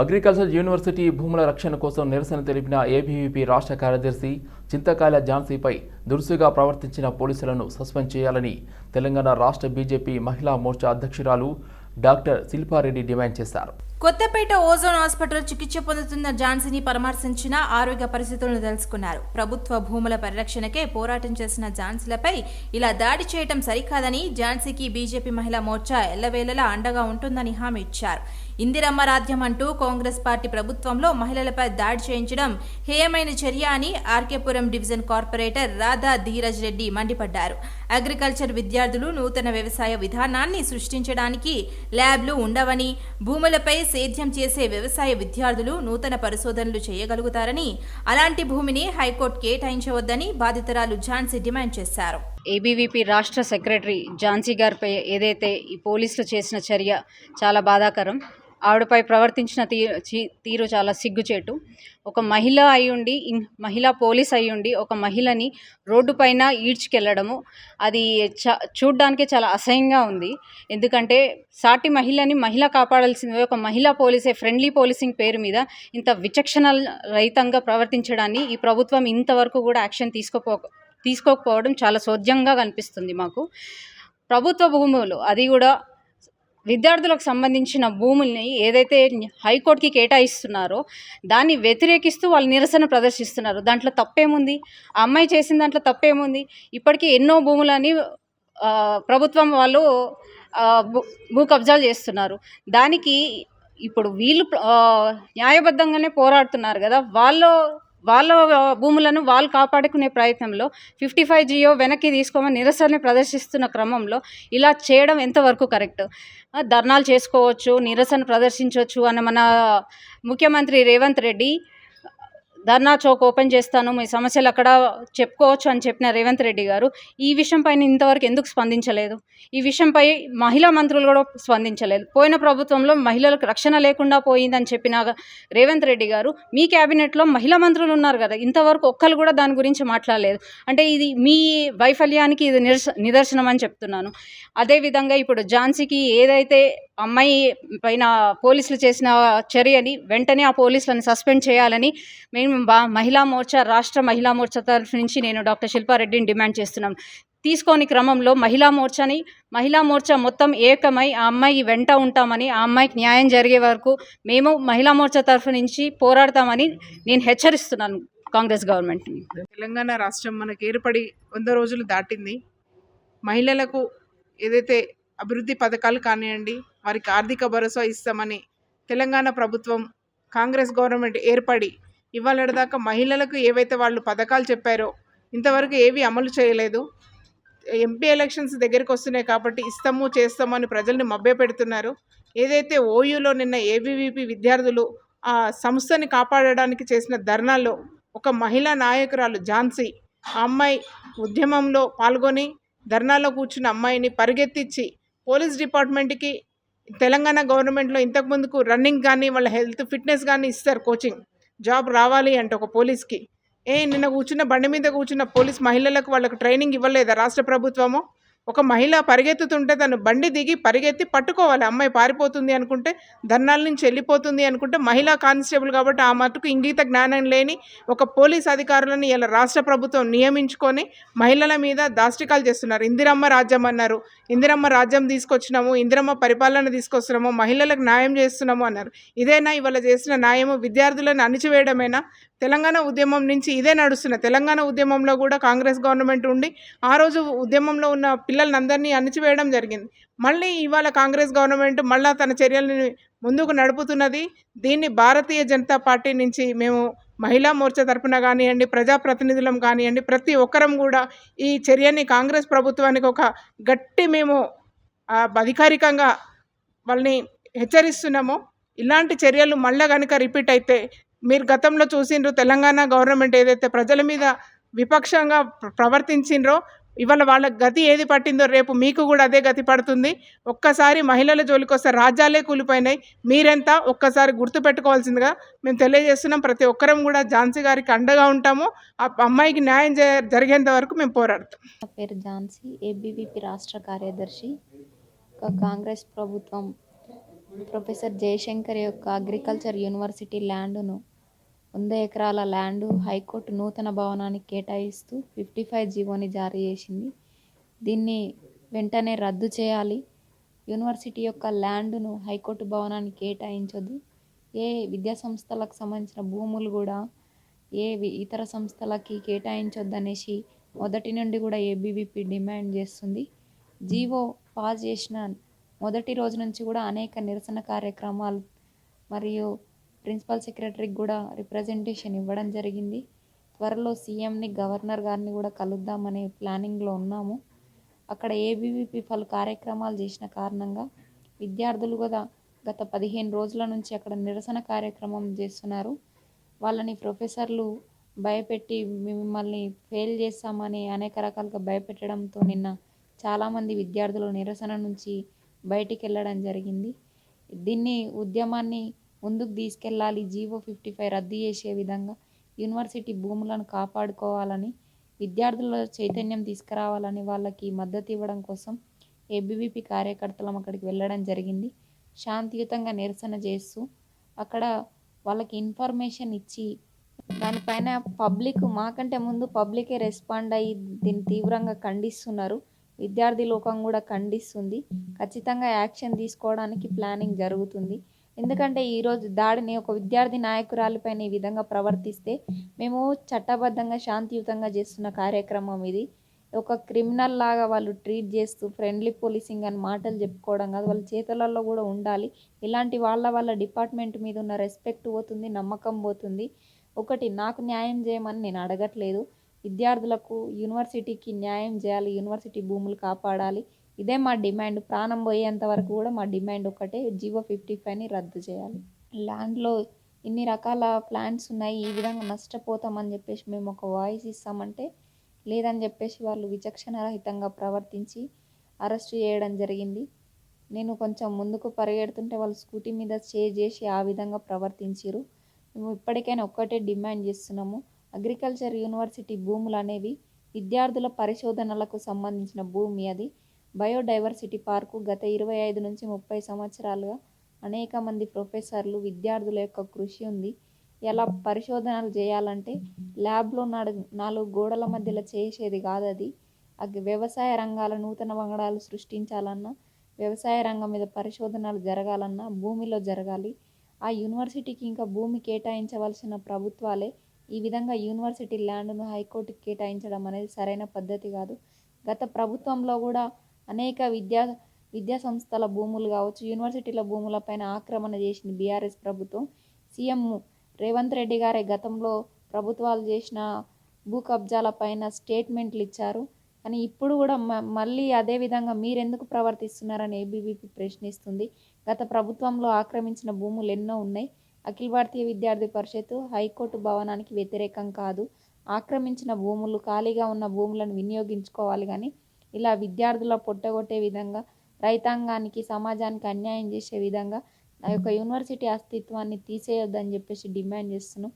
Agriculture university భూముల రక్షణ కోసం నిరసన తెలిపిన ఏబీవీపీ రాష్ట్ర కార్యదర్శి చింతకాయల ఝాన్సీపై దురుసుగా ప్రవర్తించిన పోలీసులను సస్పెండ్ చేయాలని తెలంగాణ రాష్ట్ర బీజేపీ మహిళా మోర్చా అధ్యక్షురాలు డాక్టర్ శిల్పారెడ్డి డిమాండ్ చేశారు. కొత్తపేట ఓజోన్ హాస్పిటల్ చికిత్స పొందుతున్న ఝాన్సీని పరామర్శించిన ఆరోగ్య పరిస్థితులను తెలుసుకున్నారు. ప్రభుత్వ భూముల పరిరక్షణకే పోరాటం చేసిన ఝాన్సీలపై ఇలా దాడి చేయటం సరికాదని ఝాన్సీకి బీజేపీ మహిళా మోర్చా ఎల్లవేళలా అండగా ఉంటుందని హామీ ఇచ్చారు. ఇందిరమ్మ రాజ్యం అంటూ కాంగ్రెస్ పార్టీ ప్రభుత్వంలో మహిళలపై దాడి చేయించడం హేయమైన చర్య అని ఆర్కేపురం డివిజన్ కార్పొరేటర్ రాధా ధీరజ్ రెడ్డి మండిపడ్డారు. అగ్రికల్చర్ విద్యార్థులు నూతన వ్యవసాయ విధానాన్ని సృష్టించడానికి ల్యాబ్లు ఉండవని భూములపై సేద్యం చేసే వ్యవసాయ విద్యార్థులు నూతన పరిశోధనలు చేయగలుగుతారని అలాంటి భూమిని హైకోర్టు కేటాయించవద్దని బాధితురాలు ఝాన్సీ డిమాండ్ చేశారు. ఏబీవీపీ రాష్ట్ర సెక్రటరీ ఝాన్సీ గారిపై ఏదైతే ఈ పోలీసులు చేసిన చర్య చాలా బాధాకరం. ఆవిడపై ప్రవర్తించిన తీరు తీరు చాలా సిగ్గుచేటు. ఒక మహిళ అయ్యుండి మహిళా పోలీస్ అయ్యుండి ఒక మహిళని రోడ్డు పైన ఈడ్చుకెళ్ళడము అది చ చూడ్డానికి చాలా అసహ్యంగా ఉంది. ఎందుకంటే సాటి మహిళని మహిళ కాపాడాల్సింది ఒక మహిళా పోలీసే ఫ్రెండ్లీ పోలీసింగ్ పేరు మీద ఇంత విచక్షణ రహితంగా ప్రవర్తించడాన్ని ఈ ప్రభుత్వం ఇంతవరకు కూడా యాక్షన్ తీసుకోపో తీసుకోకపోవడం చాలా సోద్యంగా కనిపిస్తుంది మాకు. ప్రభుత్వ భూములు అది కూడా విద్యార్థులకు సంబంధించిన భూముల్ని ఏదైతే హైకోర్టుకి కేటాయిస్తున్నారో దాన్ని వ్యతిరేకిస్తూ వాళ్ళు నిరసన ప్రదర్శిస్తున్నారు. దాంట్లో తప్పేముంది? ఆ అమ్మాయి చేసిన దాంట్లో తప్పేముంది? ఇప్పటికీ ఎన్నో భూములని ప్రభుత్వం వాళ్ళు భూ కబ్జాలు చేస్తున్నారు. దానికి ఇప్పుడు వీళ్ళు న్యాయబద్ధంగానే పోరాడుతున్నారు కదా? వాళ్ళు వాళ్ళ భూములను వాళ్ళు కాపాడుకునే ప్రయత్నంలో ఫిఫ్టీ ఫైవ్ జియో వెనక్కి తీసుకోమని నిరసన ప్రదర్శిస్తున్న క్రమంలో ఇలా చేయడం ఎంతవరకు కరెక్ట్? ధర్నాలు చేసుకోవచ్చు నిరసన ప్రదర్శించవచ్చు అన్న మన ముఖ్యమంత్రి రేవంత్ రెడ్డి ధర్నా చౌక్ ఓపెన్ చేస్తాను మీ సమస్యలు అక్కడ చెప్పుకోవచ్చు అని చెప్పిన రేవంత్ రెడ్డి గారు. ఈ విషయంపై ఇంతవరకు ఎందుకు స్పందించలేదు? ఈ విషయంపై మహిళా మంత్రులు కూడా స్పందించలేదు. పోయిన ప్రభుత్వంలో మహిళలకు రక్షణ లేకుండా పోయిందని చెప్పిన రేవంత్ రెడ్డి గారు మీ క్యాబినెట్లో మహిళా మంత్రులు ఉన్నారు కదా ఇంతవరకు ఒక్కరు కూడా దాని గురించి మాట్లాడలేదు. అంటే ఇది మీ వైఫల్యానికి ఇది నిరస నిదర్శనం అని చెప్తున్నాను. అదేవిధంగా ఇప్పుడు ఝాన్సీకి ఏదైతే అమ్మాయి పైన పోలీసులు చేసిన చర్యని వెంటనే ఆ పోలీసులను సస్పెండ్ చేయాలని మేము మహిళా మోర్చా రాష్ట్ర మహిళా మోర్చా తరఫు నుంచి నేను డాక్టర్ శిల్పారెడ్డిని డిమాండ్ చేస్తున్నాను తీసుకోని క్రమంలో మహిళా మోర్చాని మహిళా మోర్చా మొత్తం ఏకమై ఆ అమ్మాయి వెంట ఉంటామని ఆ అమ్మాయికి న్యాయం జరిగే వరకు మేము మహిళా మోర్చా తరఫు నుంచి పోరాడతామని నేను హెచ్చరిస్తున్నాను కాంగ్రెస్ గవర్నమెంట్ని. తెలంగాణ రాష్ట్రం మనకు ఏర్పడి వంద రోజులు దాటింది. మహిళలకు ఏదైతే అభివృద్ధి పథకాలు కానివ్వండి వారికి ఆర్థిక భరోసా ఇస్తామని తెలంగాణ ప్రభుత్వం కాంగ్రెస్ గవర్నమెంట్ ఏర్పడి ఇవాళ దాకా మహిళలకు ఏవైతే వాళ్ళు పథకాలు చెప్పారో ఇంతవరకు ఏవి అమలు చేయలేదు. ఎంపీ ఎలక్షన్స్ దగ్గరికి వస్తున్నాయి కాబట్టి ఇస్తాము చేస్తాము అని ప్రజల్ని మభ్యపెడుతున్నారు ఏదైతే ఓయూలో నిన్న ఏబీవీపీ విద్యార్థులు ఆ సంస్థని కాపాడడానికి చేసిన ధర్నాల్లో ఒక మహిళా నాయకురాలు ఝాన్సీ ఆ అమ్మాయి ఉద్యమంలో పాల్గొని ధర్నాలో కూర్చున్న అమ్మాయిని పరిగెత్తించి పోలీస్ డిపార్ట్మెంట్కి తెలంగాణ గవర్నమెంట్లో ఇంతకుముందుకు రన్నింగ్ కానీ వాళ్ళ హెల్త్ ఫిట్నెస్ కానీ ఇస్తారు కోచింగ్. జాబ్ రావాలి అంటే ఒక పోలీస్కి. ఏ నిన్న కూర్చున్న బండి మీద కూర్చున్న పోలీస్ మహిళలకు వాళ్ళకు ట్రైనింగ్ ఇవ్వలేదా రాష్ట్ర ప్రభుత్వము? ఒక మహిళ పరిగెత్తుతుంటే తను బండి దిగి పరిగెత్తి పట్టుకోవాలి. అమ్మాయి పారిపోతుంది అనుకుంటే ధర్నాల నుంచి వెళ్ళిపోతుంది అనుకుంటే మహిళా కానిస్టేబుల్ కాబట్టి ఆ మటుకు ఇంగిత జ్ఞానం లేని ఒక పోలీస్ అధికారులను ఇలా రాష్ట్ర ప్రభుత్వం నియమించుకొని మహిళల మీద దాష్టికాలు చేస్తున్నారు. ఇందిరమ్మ రాజ్యం అన్నారు. ఇందిరమ్మ రాజ్యం తీసుకొచ్చినాము ఇందిరమ్మ పరిపాలన తీసుకొస్తున్నాము మహిళలకు న్యాయం చేస్తున్నాము అన్నారు. ఇదేనా ఇవాళ చేసిన న్యాయము? విద్యార్థులను అణిచివేయడమేనా? తెలంగాణ ఉద్యమం నుంచి ఇదే నడుస్తున్న తెలంగాణ ఉద్యమంలో కూడా కాంగ్రెస్ గవర్నమెంట్ ఉండి ఆ రోజు ఉద్యమంలో ఉన్న పిల్లల్ని అందరినీ అణిచివేయడం జరిగింది. మళ్ళీ ఇవాళ కాంగ్రెస్ గవర్నమెంట్ మళ్ళా తన చర్యలని ముందుకు నడుపుతున్నది. దీన్ని భారతీయ జనతా పార్టీ నుంచి మేము మహిళా మోర్చా తరపున కానివ్వండి ప్రజాప్రతినిధులం కానివ్వండి ప్రతి ఒక్కరం కూడా ఈ చర్యని కాంగ్రెస్ ప్రభుత్వానికి ఒక గట్టి మేము అధికారికంగా వాళ్ళని హెచ్చరిస్తున్నాము. ఇలాంటి చర్యలు మళ్ళా కనుక రిపీట్ అయితే మీరు గతంలో చూసిండ్రు తెలంగాణ గవర్నమెంట్ ఏదైతే ప్రజల మీద విపక్షంగా ప్రవర్తించిండ్రో ఇవాళ వాళ్ళ గతి ఏది పట్టిందో రేపు మీకు కూడా అదే గతి పడుతుంది. ఒక్కసారి మహిళల జోలికి వస్తే రాజ్యాలే కూలిపోయినాయి. మీరెంత? ఒక్కసారి గుర్తుపెట్టుకోవాల్సిందిగా మేము తెలియజేస్తున్నాం. ప్రతి ఒక్కరం కూడా ఝాన్సీ గారికి అండగా ఉంటాము. ఆ అమ్మాయికి న్యాయం జరిగేంత వరకు మేము పోరాడతాం. నా పేరు ఝాన్సీ ఏబీవీపీ రాష్ట్ర కార్యదర్శి. ఒక కాంగ్రెస్ ప్రభుత్వం ప్రొఫెసర్ జయశంకర్ యొక్క అగ్రికల్చర్ యూనివర్సిటీ ల్యాండ్ను వంద ఎకరాల ల్యాండ్ హైకోర్టు నూతన భవనానికి కేటాయిస్తూ ఫిఫ్టీ ఫైవ్ జీవోని జారీ చేసింది. దీన్ని వెంటనే రద్దు చేయాలి. యూనివర్సిటీ యొక్క ల్యాండ్ను హైకోర్టు భవనానికి కేటాయించొద్దు ఏ విద్యా సంస్థలకు సంబంధించిన భూములు కూడా ఏ ఇతర సంస్థలకి కేటాయించొద్దు అనేసి మొదటి నుండి కూడా ఏబీవీపీ డిమాండ్ చేస్తుంది. జీవో పాస్ చేసిన మొదటి రోజు నుంచి కూడా అనేక నిరసన కార్యక్రమాలు మరియు ప్రిన్సిపల్ సెక్రటరీకి కూడా రిప్రజెంటేషన్ ఇవ్వడం జరిగింది. త్వరలో సీఎంని గవర్నర్ గారిని కూడా కలుద్దామనే ప్లానింగ్లో ఉన్నాము. అక్కడ ఏబీవీపీ పలు కార్యక్రమాలు చేసిన కారణంగా విద్యార్థులు కూడా గత పదిహేను రోజుల నుంచి అక్కడ నిరసన కార్యక్రమం చేస్తున్నారు. వాళ్ళని ప్రొఫెసర్లు భయపెట్టి మిమ్మల్ని ఫెయిల్ చేస్తామని అనేక రకాలుగా భయపెట్టడంతో నిన్న చాలామంది విద్యార్థులు నిరసన నుంచి బయటికి వెళ్ళడం జరిగింది. దీన్ని ఉద్యమాన్ని ముందుకు తీసుకెళ్ళాలి. జీవో ఫిఫ్టీ ఫైవ్ రద్దు చేసే విధంగా యూనివర్సిటీ భూములను కాపాడుకోవాలని విద్యార్థుల చైతన్యం తీసుకురావాలని వాళ్ళకి మద్దతు ఇవ్వడం కోసం ఏబీవీపీ కార్యకర్తలం అక్కడికి వెళ్ళడం జరిగింది. శాంతియుతంగా నిరసన చేస్తూ అక్కడ వాళ్ళకి ఇన్ఫర్మేషన్ ఇచ్చి దానిపైన పబ్లిక్ మాకంటే ముందు పబ్లికే రెస్పాండ్ అయ్యి దీన్ని తీవ్రంగా ఖండిస్తున్నారు. విద్యార్థి లోకం కూడా ఖండిస్తుంది. ఖచ్చితంగా యాక్షన్ తీసుకోవడానికి ప్లానింగ్ జరుగుతుంది. ఎందుకంటే ఈరోజు దాడిని ఒక విద్యార్థి నాయకురాలిపైన ఈ విధంగా ప్రవర్తిస్తే మేము చట్టబద్ధంగా శాంతియుతంగా చేస్తున్న కార్యక్రమం ఇది. ఒక క్రిమినల్ లాగా వాళ్ళు ట్రీట్ చేస్తూ ఫ్రెండ్లీ పోలీసింగ్ అని మాటలు చెప్పుకోవడం కాదు. వాళ్ళ చేతులలో కూడా ఉండాలి. ఇలాంటి వాళ్ళ వాళ్ళ డిపార్ట్మెంట్ మీద ఉన్న రెస్పెక్ట్ పోతుంది నమ్మకం పోతుంది. ఒకటి నాకు న్యాయం చేయమని నేను అడగట్లేదు. విద్యార్థులకు యూనివర్సిటీకి న్యాయం చేయాలి యూనివర్సిటీ భూములు కాపాడాలి. ఇదే మా డిమాండ్. ప్రాణం పోయేంత వరకు కూడా మా డిమాండ్ ఒకటే జివో ఫిఫ్టీ ఫైవ్ని రద్దు చేయాలి. ల్యాండ్లో ఇన్ని రకాల ప్లాన్స్ ఉన్నాయి. ఈ విధంగా నష్టపోతామని చెప్పేసి మేము ఒక వాయిస్ ఇస్తామంటే లేదని చెప్పేసి వాళ్ళు విచక్షణరహితంగా ప్రవర్తించి అరెస్ట్ చేయడం జరిగింది. నేను కొంచెం ముందుకు పరిగెడుతుంటే వాళ్ళు స్కూటీ మీద స్టే చేసి ఆ విధంగా ప్రవర్తించారు మేము ఇప్పటికైనా ఒక్కటే డిమాండ్ చేస్తున్నాము. అగ్రికల్చర్ యూనివర్సిటీ భూములు అనేవి విద్యార్థుల పరిశోధనలకు సంబంధించిన భూమి అది. బయోడైవర్సిటీ పార్కు గత ఇరవై ఐదు నుంచి ముప్పై సంవత్సరాలుగా అనేక మంది ప్రొఫెసర్లు విద్యార్థుల యొక్క కృషి ఉంది. ఎలా పరిశోధనలు చేయాలంటే ల్యాబ్లో నాలుగు నాలుగు గోడల మధ్యలో చేసేది కాదు అది వ్యవసాయ రంగాల నూతన వంగడాలు సృష్టించాలన్నా వ్యవసాయ రంగం మీద పరిశోధనలు జరగాలన్నా భూమిలో జరగాలి. ఆ యూనివర్సిటీకి ఇంకా భూమి కేటాయించవలసిన ప్రభుత్వాలే ఈ విధంగా యూనివర్సిటీ ల్యాండ్ను హైకోర్టుకి కేటాయించడం అనేది సరైన పద్ధతి కాదు. గత ప్రభుత్వంలో కూడా అనేక విద్యా విద్యా సంస్థల భూములు కావచ్చు యూనివర్సిటీల భూములపైన ఆక్రమణ చేసింది బీఆర్ఎస్ ప్రభుత్వం. సీఎం రేవంత్ రెడ్డి గారే గతంలో ప్రభుత్వాలు చేసిన భూ కబ్జాల పైన స్టేట్మెంట్లు ఇచ్చారు. కానీ ఇప్పుడు కూడా మ- మళ్ళీ అదే విధంగా మీరెందుకు ప్రవర్తిస్తున్నారని ఏబీవీపీ ప్రశ్నిస్తుంది. గత ప్రభుత్వంలో ఆక్రమించిన భూములు ఎన్నో ఉన్నాయి. అఖిల భారతీయ విద్యార్థి పరిషత్తు హైకోర్టు భవనానికి వ్యతిరేకం కాదు. ఆక్రమించిన భూములు ఖాళీగా ఉన్న భూములను వినియోగించుకోవాలి కానీ ఇలా విద్యార్థుల పొట్టగొట్టే విధంగా రైతాంగానికి సమాజానికి అన్యాయం చేసే విధంగా ఆ యొక్క యూనివర్సిటీ అస్తిత్వాన్ని తీసేయొద్దని చెప్పేసి డిమాండ్ చేస్తున్నాం.